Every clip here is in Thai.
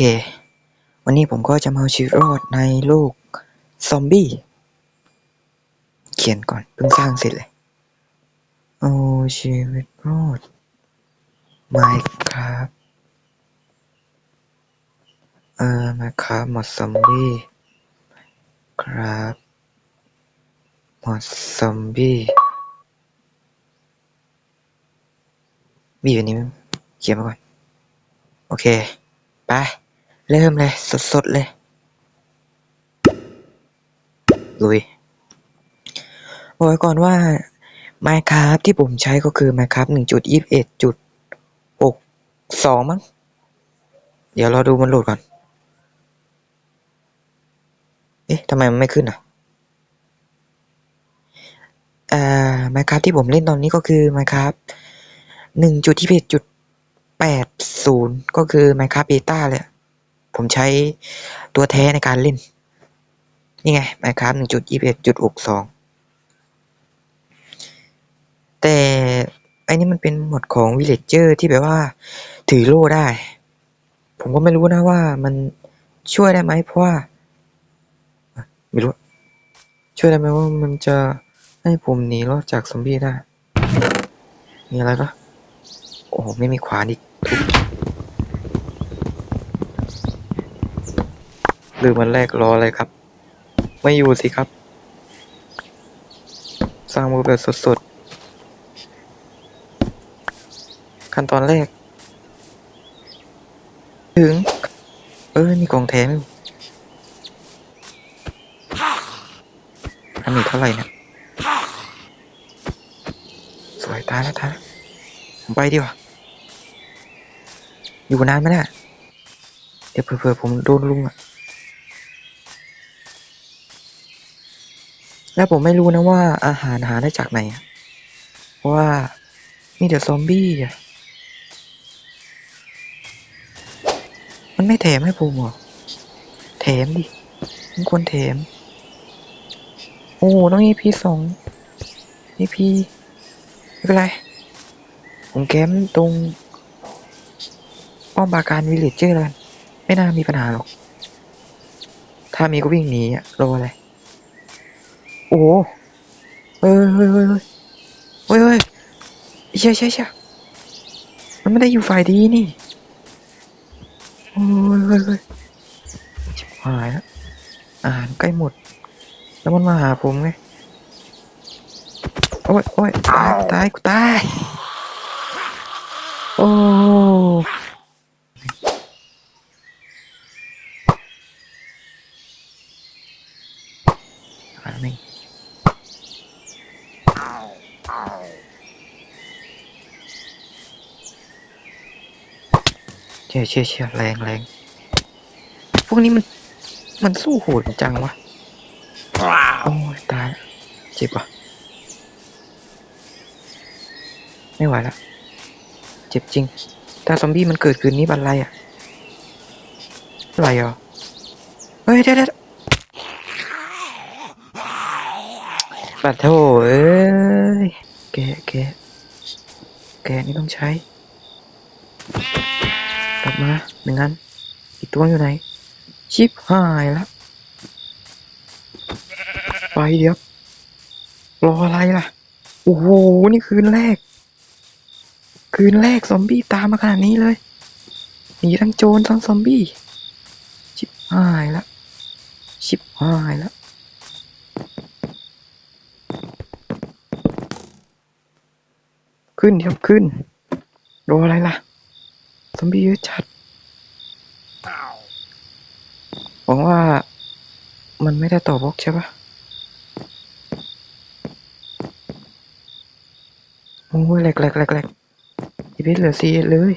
เค วันนี้ผมก็จะมาเอาชีวิตรอดในโลกซอมบี้ เขียนก่อน เพิ่งสร้างเสร็จเลย เอาชีวิตรอด Minecraft เอ่อ Minecraft หมดซอมบี้ครับหมดซอมบี้มีอยู่นี้เขียนมาก่อน โอเค ไป เริ่มเลย สดๆเลย ลุยบอกไว้ก่อนว่า Minecraft ที่ผมใช้ก็คือ Minecraft 1.21.62 มั้ง เดี๋ยวเราดูมันโหลดก่อน เอ๊ะทำไมมันไม่ขึ้นอะอ่า Minecraft ที่ผมเล่นตอนนี้ก็คือ Minecraft 1.21.80 ก็คือ Minecraft Beta เลย ผมใช้ตัวแท้ในการเล่น นี่ไง Minecraft 1.21.62 แต่อันนี้มันเป็นหมดของ Villager ที่แบบว่า ถือโล่ได้ ผมก็ไม่รู้นะว่ามันช่วยได้ไหมเพราะว่า ไม่รู้ ช่วยได้ไหมว่ามันจะให้ผมหนีรอดจากซอมบี้ได้ มีอะไรปะโอ้โหไม่มีขวานอีกทุบ หรือมันแรกรออะไรครับ ไม่อยู่สิครับ สร้างมือแบบสดๆ ขั้นตอนแรก ถึง เออมีกล่องแถมอยู่อันนี้เท่าไหร่นี่ยสวยตายแล้วตายแล้วผมไปดีกว่า อยู่นานไหมเนี่ยเดี๋ยวเผื่อๆผมโดนลุงอะ แล้วผมไม่รู้นะว่าอาหารหาได้จากไหนเพราะว่ามีแต่ซอมบี้อะมันไม่แถมให้ผมเหรอแถมดิมันควรแถม โอ้ต้อง EP สอง EP ไม่เป็นไร ผมแคมตรงป้อมปราการวิลเลจเจอร์แล้วกันไม่น่ามีปัญหาหรอก ถ้ามีก็วิ่งหนีอะรออะไร อ้โหเฮ้ยเฮ้ยเฮ้ยเฮ้ยเฮ้ยเฮ้ยเชี่ยเชี่ยเชี่ยมันไม่ได้อยู่ฝ่ายดีนี่โอ้ยเฮ้ยเฮ้ยชิบหายแล้วอาหารใกล้หมด แล้วมันมาหาผมไงโอ้ยโอ้ยตายตายกูตาย โอ้อันนี้เชี่ยเชี่ยเชี่ยแรงแรงพวกนี้มัน มันสู้โหดจังวะโอ้ยตายละเจ็บว่ะไม่ไหวแล้วเจ็บจริง ถ้าซอมบี้มันเกิดคืนนี้บันไรอะอะไรอะ เฮ้ยเดี๋ยวเดี๋ยวปัดโถเอ้ยแกะแกะแกะนี่ต้องใช้ับมาหนึ่งอัน อีกตัวอยู่ไหน ชิปหายแล้วไปเดี๋ยว รออะไรล่ะ โอ้โห นี่คืนแรก คืนแรกซอมบี้ตามมาขนาดนี้เลย หนีทั้งโจรทั้งซอมบี้ ชิบหายแล้วชิบหายแล้วขึ้นเดี๋ยวขึ้น รออะไรล่ะ ซอมบี้เยอะจัดหวังว่ามันไม่ได้ต่อบล็อกใช่ปะโอ้ยแหลกแหลกแหลกแหลกชีวิตเหลือซีเลย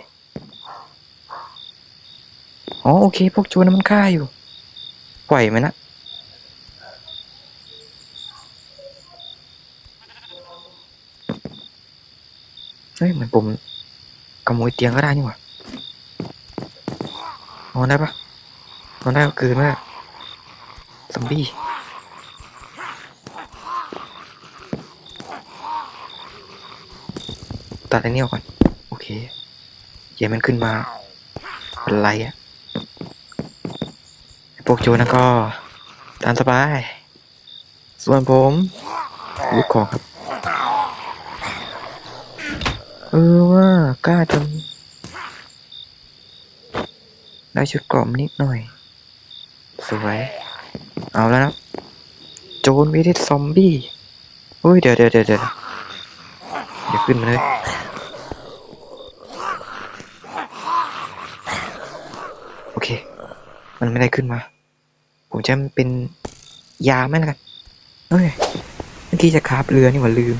อ๋อ โอเค พวกโจรนั้นมันฆ่าอยู่ปล่อยมันนะ เฮ้ย เหมือนผมขโมยเตียงก็ได้นี่หว่า เอาได้ปะเอาได้ก็เกินมากซอมบี้ตัดอันนี้ออกก่อน โอเคอย่ามันขึ้นมาเป็นไรอะพวกโจนะก็ ตามสบาย ส่วนผมลูกของครับ เออว่ากล้าทำ ได้ชุดเกรอมนิดหน่อย สวย เอาแล้วนะโจรวิทิซอมบี้เฮ้ยเดี๋ยวเดี๋ยวเดี๋ยวเดี๋ยวเดี๋ยวขึ้นมาเลยโอเค มันไม่ได้ขึ้นมา ผมจะมันเป็นยาไหมล่ะกันเฮ้ยเมื่อกี้จะคาบเรือนี่หว่าลืม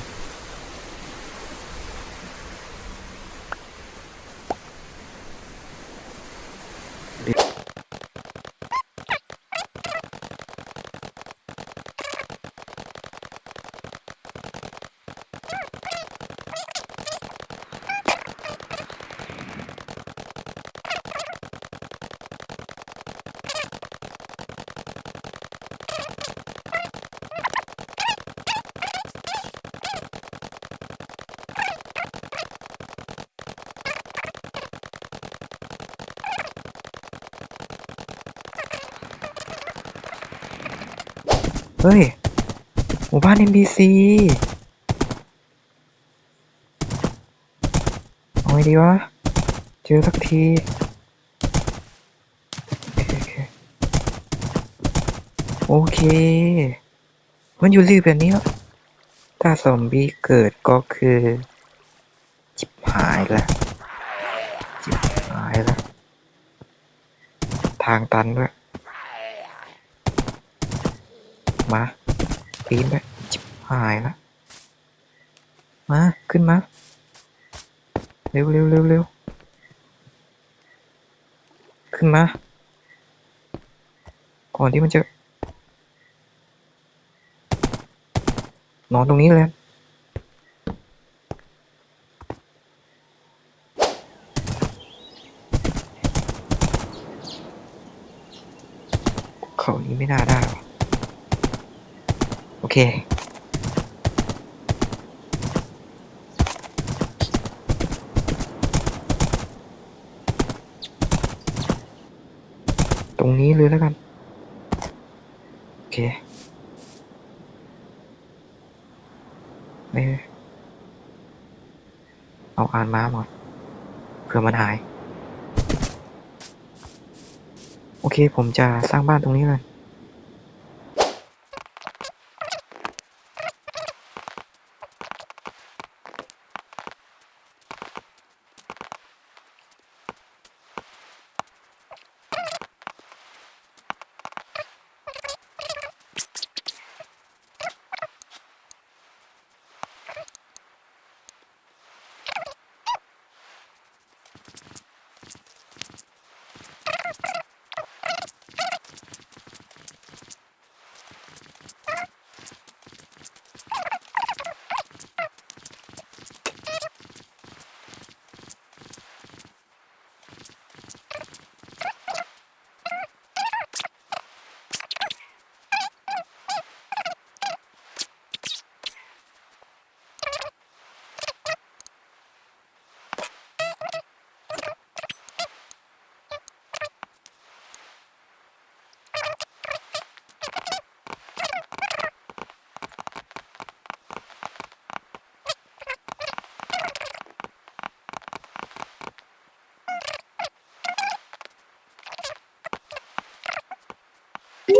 เฮ้ย หมู่บ้าน NPC เอาไงดีวะ เจอสักทีโอเค มันอยู่รีแบบนี้แล้วถ้าซอมบี้เกิดก็คือ จิบหายละจิบหายละ ทางตันด้วย มาปีนไปจิบหายละมาขึ้นมา เร็วเร็วเร็วเร็วขึ้นมา ก่อนที่มันจะ นอนตรงนี้เลยเขานี้ไม่น่าได้หรอ เค ตรงนี้เลยแล้วกัน โอเคเอ้ยเอาอ่านม้าหมดเผื่อมันหาย โอเค ผมจะสร้างบ้านตรงนี้เลย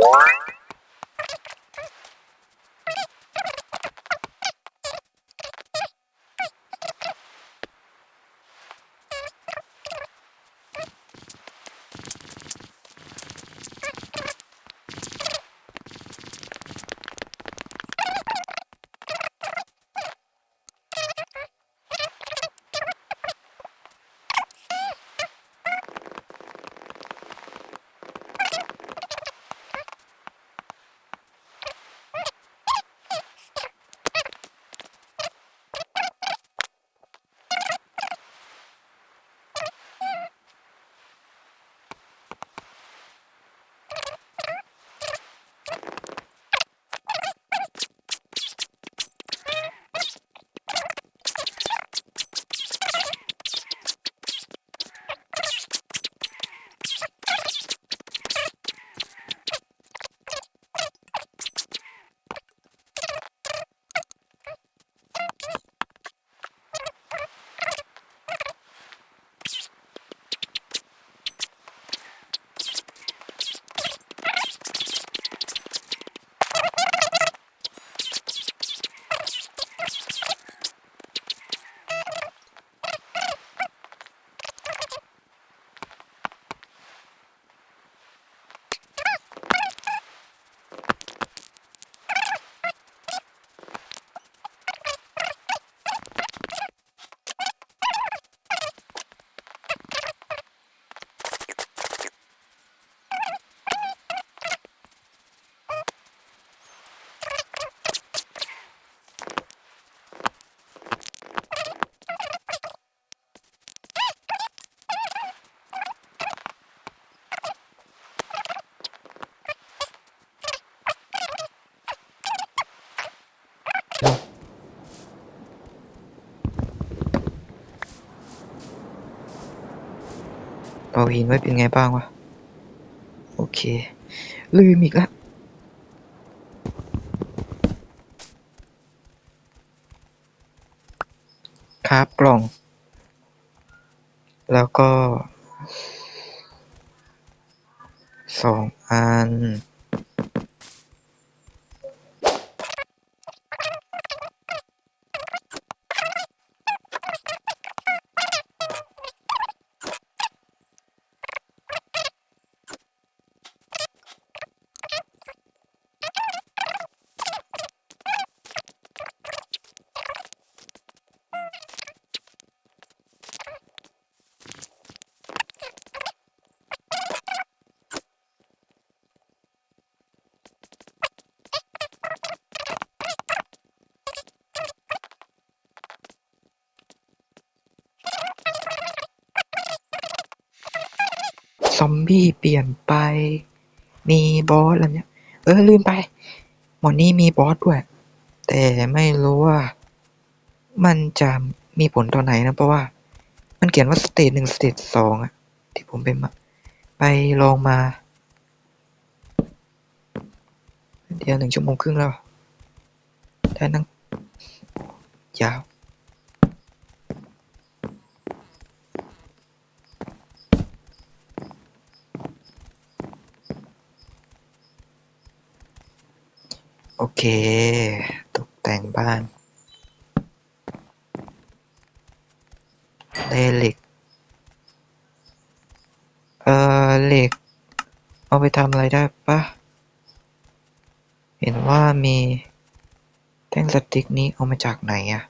Bye. เอาหินไว้เป็นไงบ้างวะ โอเค ลืมอีกละครับกล่อง แล้วก็สองอัน บี้เปลี่ยนไป มีบอสอะไรเนี้ย เออลืมไป หมดนี้มีบอสด้วย แต่ไม่รู้ว่า มันจะมีผลตอนไหนนะ เพราะว่า มันเขียนว่าสเตจหนึ่งสเตจสองอะที่ผมไปมาไปลองมา เดี๋ยวหนึ่งชั่วโมงครึ่งแล้วได้นั่งยาว โอเค ตกแต่งบ้านได้เหล็ก เอ่อ เหล็ก เอาไปทำอะไรได้ปะ เห็นว่ามีแท่งสติ๊กนี้เอามาจากไหนอะ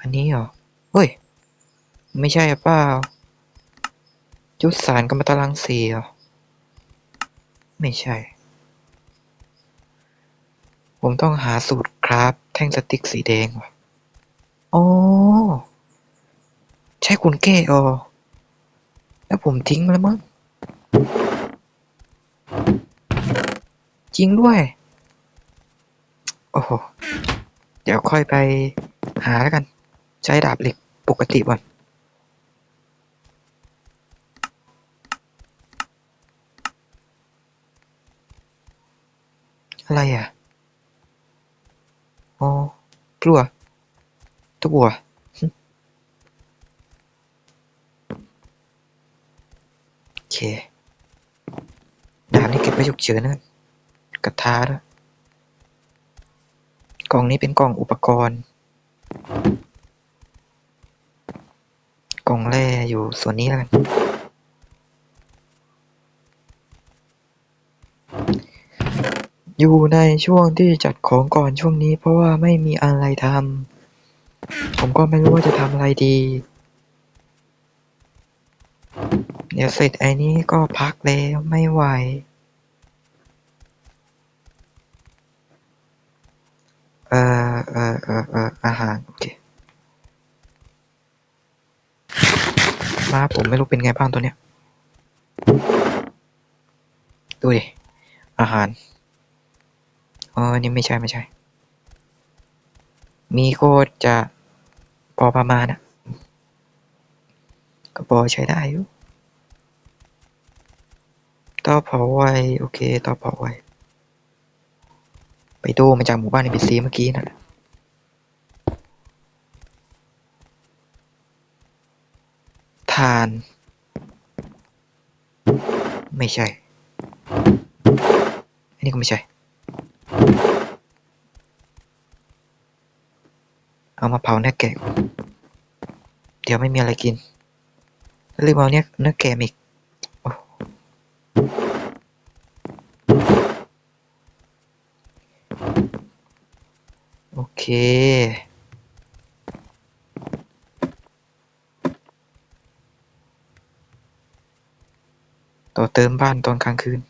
อันนี้เหรอ เฮ้ย ไม่ใช่เปล่า จุดสารกัมมันตรังสีเหรอ ไม่ใช่ ผมต้องหาสูตรคราฟแท่งสติ๊กสีแดงว่ะอ๋อ ใช่คุณแก้ออแล้วผมทิ้งแล้วมั้ง จริงด้วย โอ้โห เดี๋ยวค่อยไปหาแล้วกัน ใช้ดาบเหล็กปกติก่อน อะไรอะ อ๋อ กลัว ตัวโอเคดาบนี่เก็บไว้ฉุกเฉินนะกระทาด้วกล่องนี้เป็นกล่องอุปกรณ์ กล่องแร่อยู่ส่วนนี้แล้วกัน อยู่ในช่วงที่จัดของก่อนช่วงนี้ เพราะว่าไม่มีอะไรทำ ผมก็ไม่รู้ว่าจะทำอะไรดี เดี๋ยวเสร็จไอ้นี้ก็พักแล้วไม่ไหว เอ่อ เอ่อ เอ่อ เอ่อ อาหาร โอเค มาผมไม่รู้เป็นไงบ้างตัวเนี้ย ดูดิ อาหาร ออนี่ไม่ใช่ไม่ใช่ มีโคตรจะพอประมาณอะก็พอใช้ได้อยู่ต้าเผาไวโอเคต้าเผาไวไปดูมาจากหมู่บ้านในบีซีเมื่อกี้นั่นแหละทาน ไม่ใช่ อันนี้ก็ไม่ใช่ เอามาเผาเนื้อแกะ เดี๋ยวไม่มีอะไรกินลืมเอาเนี่ยเนื้อแกะอีกโอเคต่อเติมบ้านตอนกลางคืน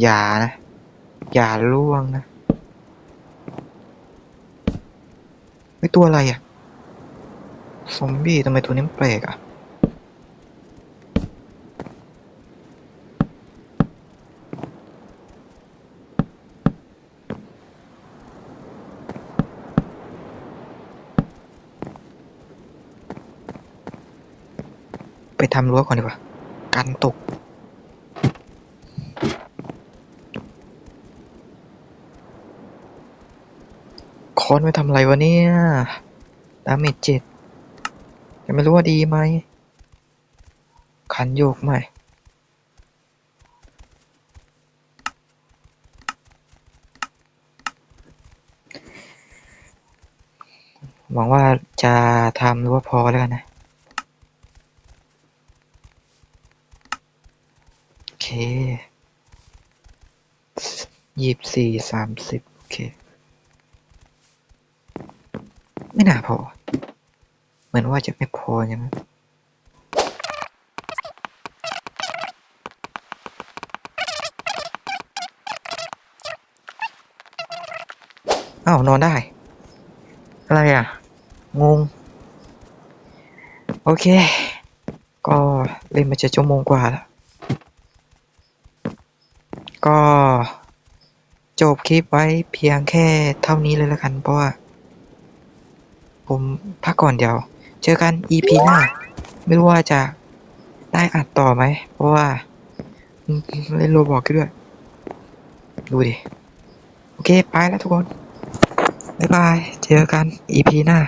อย่านะ อย่าล่วงนะไม่ตัวอะไรอะ ซอมบี้ทำไมตัวนี้มแปลกอะ ไปทำรั้วก่อนดีกว่า กันตก ไว้ทำอะไรวะเนี่ย ดาเมจเจ็ดยังไม่รู้ว่าดีไหมคันโยกใหม่ หวังว่าจะทำรั้วพอแล้วกันนะ โอเคยี่สิบสี่สามสิบโอเค ไม่น่าพอ เหมือนว่าจะไม่พอใช่ไหมอ้าวนอนได้ อะไรอะ งง โอเค ก็เล่นมาเจ็ดชั่วโมงกว่าแล้ว ก็จบคลิปไว้เพียงแค่เท่านี้เลยละกันเพราะว่า ผมพักก่อนเดี๋ยว เจอกัน EP หน้า ไม่รู้ว่าจะได้อัดต่อไหม เพราะว่าอืมเล่นโรบอกด้วย ดูดิ โอเค ไปแล้วทุกคน บ๊ายบาย เจอกัน EP หน้า